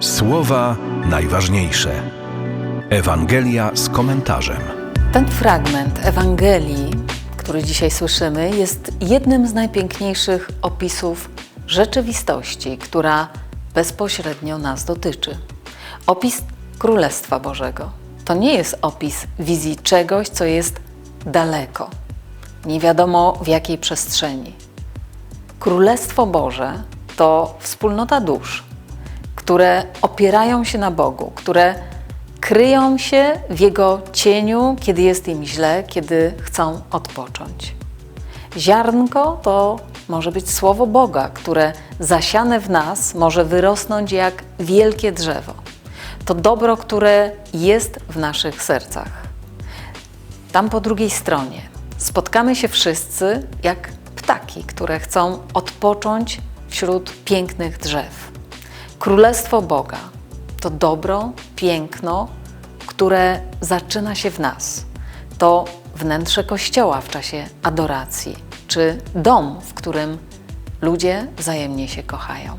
Słowa najważniejsze. Ewangelia z komentarzem. Ten fragment Ewangelii, który dzisiaj słyszymy, jest jednym z najpiękniejszych opisów rzeczywistości, która bezpośrednio nas dotyczy. Opis Królestwa Bożego. To nie jest opis wizji czegoś, co jest daleko, nie wiadomo w jakiej przestrzeni. Królestwo Boże to wspólnota dusz, które opierają się na Bogu, które kryją się w Jego cieniu, kiedy jest im źle, kiedy chcą odpocząć. Ziarnko to może być słowo Boga, które zasiane w nas może wyrosnąć jak wielkie drzewo. To dobro, które jest w naszych sercach. Tam po drugiej stronie spotkamy się wszyscy jak ptaki, które chcą odpocząć wśród pięknych drzew. Królestwo Boga to dobro, piękno, które zaczyna się w nas. To wnętrze kościoła w czasie adoracji, czy dom, w którym ludzie wzajemnie się kochają.